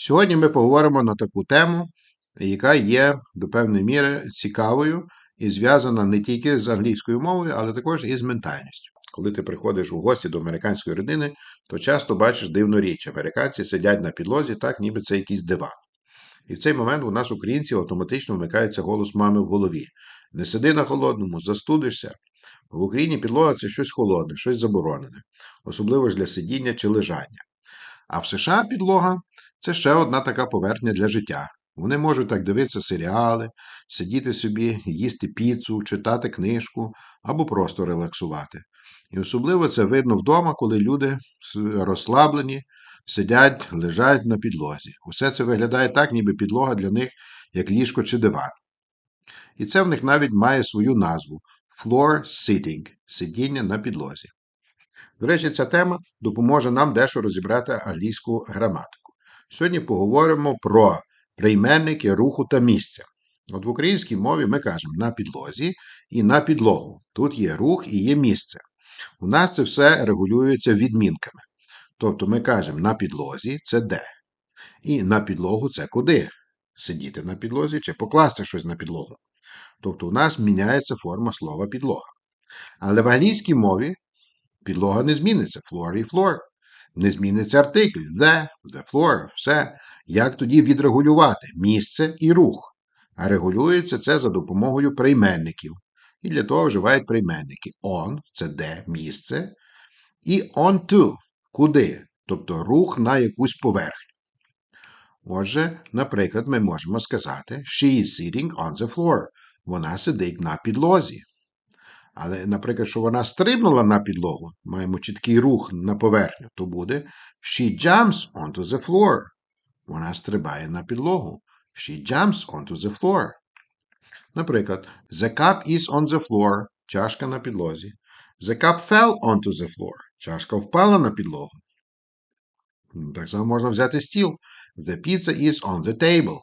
Сьогодні ми поговоримо на таку тему, яка є до певної міри цікавою і зв'язана не тільки з англійською мовою, але також і з ментальністю. Коли ти приходиш у гості до американської родини, то часто бачиш дивну річ. Американці сидять на підлозі, так, ніби це якийсь диван. І в цей момент у нас, українців, автоматично вмикається голос мами в голові. Не сиди на холодному, застудишся. В Україні підлога це щось холодне, щось заборонене, особливо ж для сидіння чи лежання. А в США підлога це ще одна така поверхня для життя. Вони можуть так дивитися серіали, сидіти собі, їсти піцу, читати книжку або просто релаксувати. І особливо це видно вдома, коли люди розслаблені, сидять, лежать на підлозі. Усе це виглядає так, ніби підлога для них як ліжко чи диван. І це в них навіть має свою назву floor sitting сидіння на підлозі. До речі, ця тема допоможе нам дещо розібрати англійську граматику. Сьогодні поговоримо про прийменники руху та місця. От в українській мові ми кажемо на підлозі і на підлогу. Тут є рух і є місце. У нас це все регулюється відмінками. Тобто ми кажемо на підлозі це де. І на підлогу це куди. Сидіти на підлозі чи покласти щось на підлогу. Тобто у нас міняється форма слова підлога. Але в англійській мові підлога не зміниться. Floor і floor. Не зміниться артикль the, the floor, все. Як тоді відрегулювати місце і рух? А регулюється це за допомогою прийменників. І для того вживають прийменники. On це де місце. І on to куди? Тобто рух на якусь поверхню. Отже, наприклад, ми можемо сказати She is sitting on the floor. Вона сидить на підлозі. Але, наприклад, що вона стрибнула на підлогу, маємо чіткий рух на поверхню, то буде She jumps onto the floor. Вона стрибає на підлогу. She jumps onto the floor. Наприклад, The cup is on the floor. Чашка на підлозі. The cup fell onto the floor. Чашка впала на підлогу. Так само можна взяти стіл. The pizza is on the table.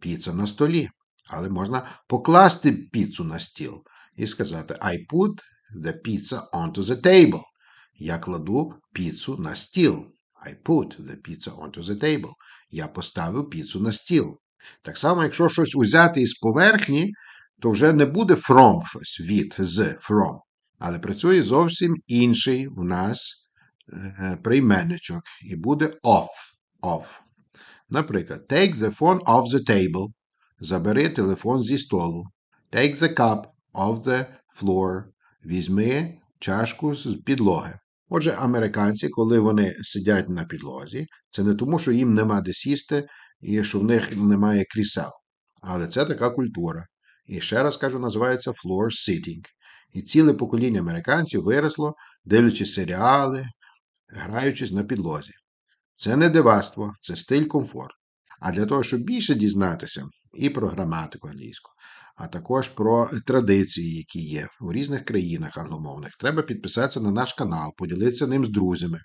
Піца на столі. Але можна покласти піцу на стіл і сказати I put the pizza onto the table. Я кладу піцу на стіл. I put the pizza onto the table. Я поставив піцу на стіл. Так само, якщо щось узяти із поверхні, то вже не буде from щось від з from. Але працює зовсім інший у нас е, прийменничок. І буде off. off. Наприклад, take the phone off the table. Забери телефон зі столу. Take the cup off the floor. Візьми чашку з підлоги. Отже, американці, коли вони сидять на підлозі, це не тому, що їм нема де сісти і що в них немає крісел. Але це така культура. І ще раз кажу, називається floor sitting. І ціле покоління американців виросло, дивлячись серіали, граючись на підлозі. Це не дивацтво, це стиль комфорт. А для того, щоб більше дізнатися і про граматику англійську, а також про традиції, які є у різних країнах англомовних, треба підписатися на наш канал, поділитися ним з друзями.